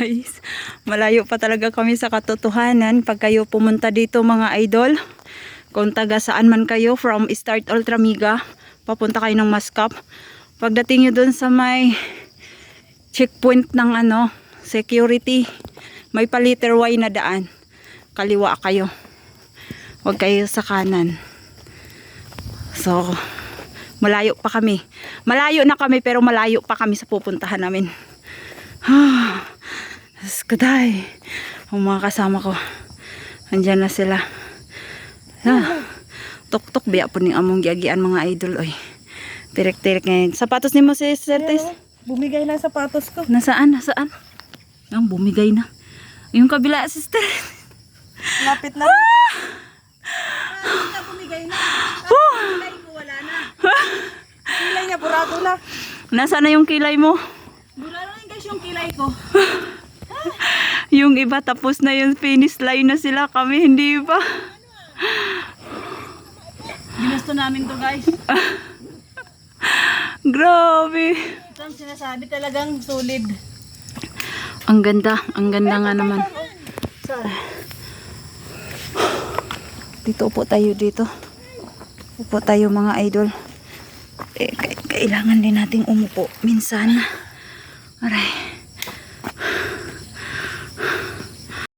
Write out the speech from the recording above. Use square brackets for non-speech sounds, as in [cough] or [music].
guys. Malayo pa talaga kami sa katotohanan. Pag kayo pumunta dito mga idol, kung taga saan man kayo from Start Ultramiga, papunta kayo ng Mascap. Pagdating nyo dun sa may checkpoint ng ano, security, may paliter Y na daan. Kaliwa kayo. Huwag kayo sa kanan. So, malayo pa kami. Malayo na kami pero malayo pa kami sa pupuntahan namin. [sighs] Ah, Skaday. Ang mga kasama ko. Andyan na sila. Ah, tok-tok biya po ning among giagian mga idol oy. Tirik-tirik ngayon. Sapatos ni mo si Certes? Bumigay na sapatos ko. Nasaan? Nasaan? Ang bumigay na. Yung kabila, sister. Lapit na. Ah, bumigay na. Kilay ko wala na. Kilay niya, burado na. Nasaan na yung kilay mo? Burado na guys yung kilay ko. Yung iba tapos na yung finish line na sila. Kami hindi pa. Ginusto namin to guys. [laughs] Grabe. Ito ang sinasabi talagang solid. Ang ganda. Ang ganda nga naman. Dito upo tayo dito. Upo tayo mga idol. Eh, kailangan din nating umupo minsan. Aray.